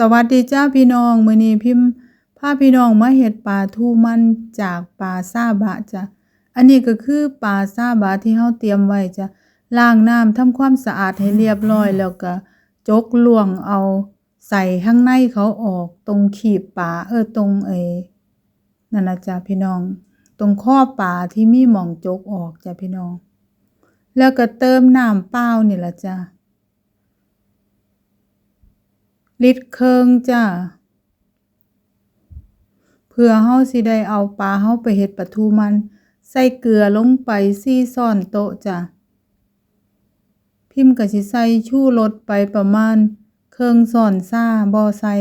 สวัสดีจ้าพี่น้องมื้อนี้พิมพ์พาพี่น้องมาเฮ็ดปลาทูมันจากปลาซาบะจ้ะอันนี้ก็คือปลาซาบะที่เฮาเตรียมไว้จ้ะล้างน้ำทำความสะอาดให้เรียบร้อยแล้วก็จกลวงเอาใส่ข้างในเขาออกตรงขีบปลาเออตรงไอ้นั่นนะจ้ะพี่น้อง ตรงข้อปลาที่มีหม่องจกออกจ้ะพี่น้อง แล้วก็เติมน้ำเปล่านี่ละจ้ะ ลิตรเครื่องจ้าเพื่อเฮาสิได้เอาปลาเฮาไปเฮ็ดปลาทูมัน ใส่เกลือลงไป4ช้อนโต๊ะจ้ะพิมพ์ก็สิใส่ชูรสไปประมาณเครึ่งช้อนชาบ่ใส่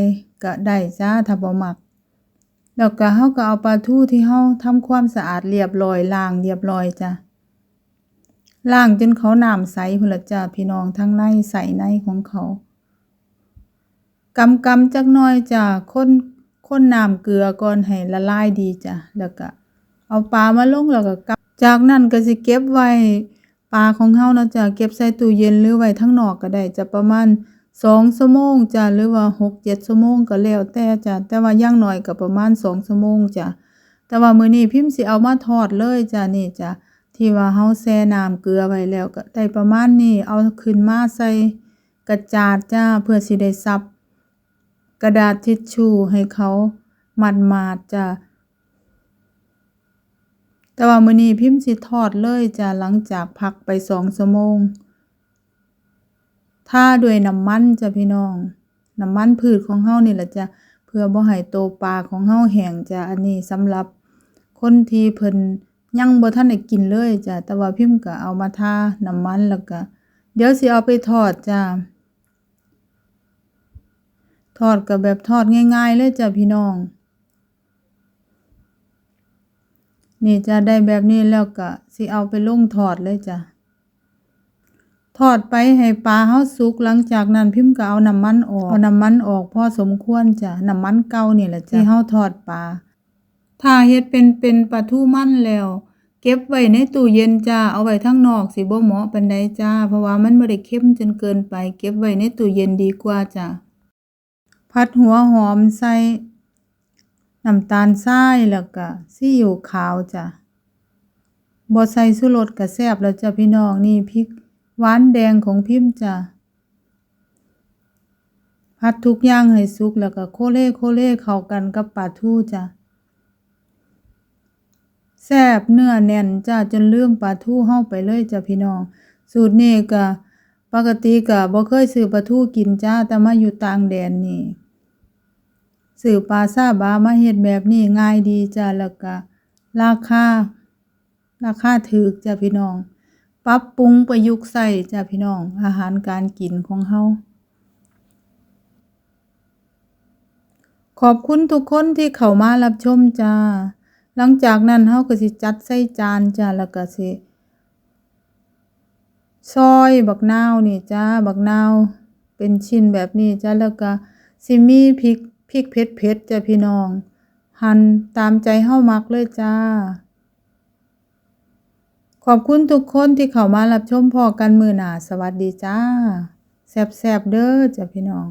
ก็ได้จ้าถ้าบ่มักแล้วก็เฮาก็เอาปลาทูที่เฮาทำความสะอาดเรียบร้อยล้างเรียบร้อยจ้ะล้างจนเขาน้ำใสพุ่นละจ้ะพี่น้องทั้งในใส่ในของเขา กำกำจักหน่อยจ้ะคนคนน้ำเกลือก่อนให้ละลายดีจ้ะแล้วก็เอาปลามาลงแล้วก็กำจากนั้นก็สิเก็บไว้ปลาของเฮาเนาะจ้ะเก็บใส่ตู้เย็นหรือไว้ข้งนอกก็ได้จะประมาณ2ชั่วโมงจ้ะหรือว่า6-7ชั่วโมงก็แล้วแต่จ้ะแต่ว่าย่างหน้อยก็ประมาณ2ชั่วโมงจ้ะแต่ว่ามื้อนี้พิมพ์สิเอามาทอดเลยจ้ะนี่จ้ะที่ว่าเฮาแช่น้ำเกลือไว้แล้วก็ได้ประมาณนี้เอาขึ้นมาใส่กระจาดจ้ะเพื่อสิได้ซับ กระดาษทิชชู่ให้เขามัดมาดจ้ะแต่ว่ามื้อนี้พิมพ์สิทอดเลยจ้ะหลังจากพักไปสองชั่วโมงท่าด้วยน้ำมันจ้ะพี่น้อง น้ำมันพืชของเฮานี่แหละจ้ะเพื่อบ่ให้โตปลาของเฮาแห้งจ้ะอันนี้สำหรับคนที่เพิ่นยังบ่ทันได้กินเลยจ้ะแต่ว่าพิมพ์ก็เอามาทาน้ำมันแล้วก็เดี๋ยวสิเอาไปทอดจ้ะ ทอดก็แบบทอดง่ายๆเลยจ้ะพี่น้อง นี่จะได้แบบนี้แล้วก็สิเอาไปลงทอดเลยจ้ะทอดไปให้ปลาเฮาสุกหลังจากนั้นพิมพ์ก็เอาน้ำมันออกเอาน้ำมันออกพอสมควรจ้ะน้ำมันเก่านี่แหละจ้ะที่เฮาทอดปลาถ้าเฮ็ดเป็นเป็นปลาทูมันแล้ว เก็บไว้ในตู้เย็นจ้าเอาไว้ข้งนอกสิบ่เหมาะปานใดจ้า เพราะว่ามันบ่ได้เค็มจนเกินไป เก็บไว้ในตู้เย็นดีกว่าจ้ะ ผัดหัวหอมใส่น้ำตาลทรายแล้วก็ซีอิ๊วขาวจ้ะบ่ใส่ชูรสก็แซ่บแล้วจ้ะพี่น้องนี่พริกหวานแดงของพิมพ์จ้ะผัดทุกอย่างให้สุกแล้วก็โคเล่โคเล่เข้ากันกับปลาทูจ้ะแซ่บเนื้อแน่นจ้ะจนลืมปลาทูเฮาไปเลยจ้ะพี่น้อง สูตรนี้ก็ ปกติก็บ่เคยซื้อปลาทูกินจ้า แต่มาอยู่ต่างแดนนี่ซื้อปลาซาบะมาเฮ็ดแบบนี้ง่ายดีจ้าแล้วก็ราคาราคาถูกจ้ะพี่น้อง ปรับปรุงประยุกต์ใช้จ้ะพี่น้อง อาหารการกินของเฮาขอบคุณทุกคนที่เข้ามารับชมจ้า หลังจากนั้นเฮาก็สิจัดใส่จานจ้าแล้วก็สิ ซอยบักนาวนี่จ้าบักนาวเป็นชิ้นแบบนี้จ้าแล้วก็ซิมีพริกพริกเผ็ดเผ็ดจ้าพี่น้อง หั่นตามใจเฮามักเลยจ้า ขอบคุณทุกคนที่เข้ามารับชมพอกันมือหนาสวัสดีจ้าแซ่บเด้อจ้าพี่น้อง